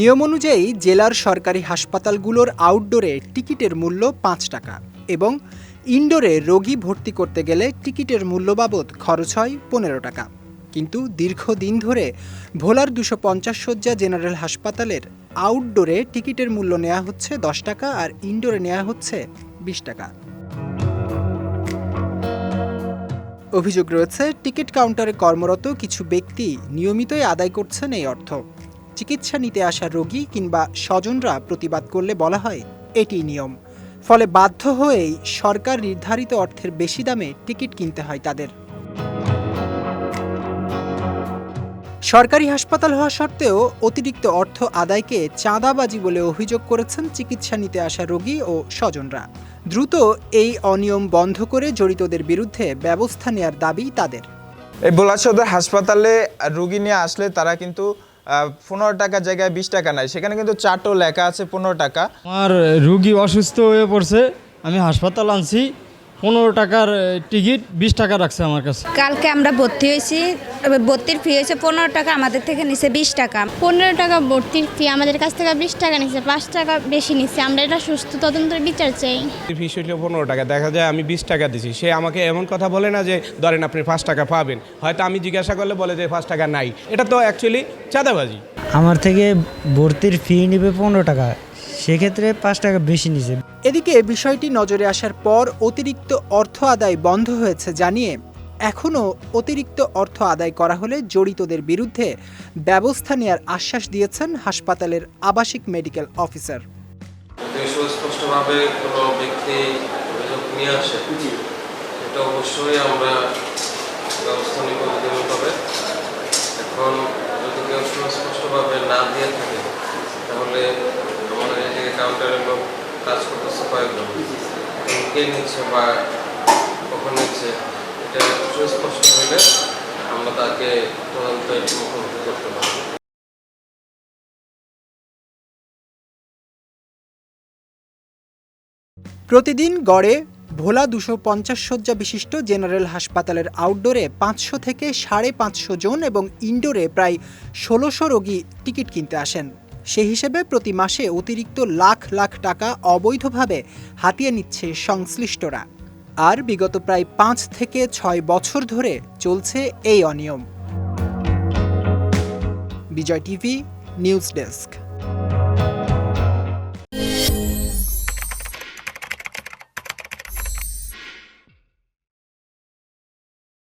নিয়ম অনুযায়ী জেলার সরকারি হাসপাতালগুলোর আউটডোরে টিকিটের মূল্য পাঁচ টাকা এবং ইনডোরে রোগী ভর্তি করতে গেলে টিকিটের মূল্য বাবদ খরচ হয় পনেরো টাকা। কিন্তু দীর্ঘদিন ধরে ভোলার দুশো পঞ্চাশ শয্যা জেনারেল হাসপাতালের আউটডোরে টিকিটের মূল্য নেওয়া হচ্ছে দশ টাকা আর ইনডোরে নেওয়া হচ্ছে বিশ টাকা। অভিযোগ রয়েছে, টিকিট কাউন্টারে কর্মরত কিছু ব্যক্তি নিয়মিতই আদায় করছেন এই অর্থ। চিকিৎসা নিতে আসা রোগী কিংবা স্বজনরা প্রতিবাদ করলে বলা হয় এটি নিয়ম। ফলে বাধ্য হয়েই সরকার নির্ধারিত অর্থের বেশি দামে টিকিট কিনতে হয় তাদের। সরকারি হাসপাতাল হওয়া সত্ত্বেও অতিরিক্ত অর্থ আদায়কে চাঁদাবাজি বলে অভিযোগ করেছেন চিকিৎসা নিতে আসা রোগী ও স্বজনরা। দ্রুত এই অনিয়ম বন্ধ করে জড়িতদের বিরুদ্ধে ব্যবস্থা নেয়ার দাবি তাদের। এই বোলা সদর হাসপাতালে রোগী নিয়ে আসলে তারা কিন্তু পনেরো টাকার জায়গায় বিশ টাকা নাই। সেখানে কিন্তু চারটো লেখা আছে পনেরো টাকা। আমার রুগী অসুস্থ হয়ে পড়ছে, আমি হাসপাতাল আনছি। পনেরো টাকার টিকিট বিশ টাকা রাখছে আমার কাছে। কালকে আমরা ভর্তি হয়েছি এবার ভর্তির ফি হয়েছে পনেরো টাকা আমাদের থেকে নিচে বিশ টাকা। পনেরো টাকা ভর্তির ফি আমাদের কাছ থেকে বিশ টাকা নিচ্ছে পাঁচ টাকা বেশি নিচ্ছে আমরা এটা সুস্থ তদন্তের বিচার চাই। ফিস হইল পনেরো টাকা দেখা যায় আমি বিশ টাকা দিছি। সে আমাকে এমন কথা বলে না যে ধরেন আপনি পাঁচ টাকা পাবেন। হয়তো আমি জিজ্ঞাসা করলে বলে যে পাঁচ টাকা নাই। এটা তো অ্যাকচুয়ালি চাঁদাবাজি। আমার থেকে ভর্তির ফি নেবে পনেরো টাকা। সেক্ষেত্রে পাঁচ টাকা বেশি নিছে। এদিকে বিষয়টি নজরে আসার পর অতিরিক্ত অর্থ আদায় বন্ধ হয়েছে জানিয়ে এখনও অতিরিক্ত অর্থ আদায় করা হলে জড়িতদের বিরুদ্ধে ব্যবস্থা নেয়ার আশ্বাস দিয়েছেন হাসপাতালের আবাসিক মেডিকেল অফিসার। সুস্পষ্টভাবে কোনো ব্যক্তি অভিযোগ নিয়ে আসে? এটা অবশ্যই আমরা ব্যবস্থা নিব বিধিমতভাবে এখন যদি কেউ সুস্পষ্টভাবে না দিয়ে থাকে তাহলে কাউন্টারের লোক কাজ করতেছে কয়েকজন। কে নিচ্ছে বা কখন নিচ্ছে, এটা সুস্পষ্ট আমরা তাকে তদন্তের মুখোমুখি করতে পারব। প্রতিদিন গড়ে ভোলা দুশো পঞ্চাশ শয্যা বিশিষ্ট জেনারেল হাসপাতালের আউটডোরে পাঁচশো থেকে সাড়ে পাঁচশো জন এবং ইনডোরে প্রায় ষোলোশো রোগী টিকিট কিনতে আসেন। সে হিসেবে প্রতি মাসে অতিরিক্ত লাখ লাখ টাকা অবৈধভাবে হাতিয়ে নিচ্ছে সংশ্লিষ্টরা। আর বিগত প্রায় পাঁচ থেকে ছয় বছর ধরে চলছে এই অনিয়ম। Bijoy TV, news desk.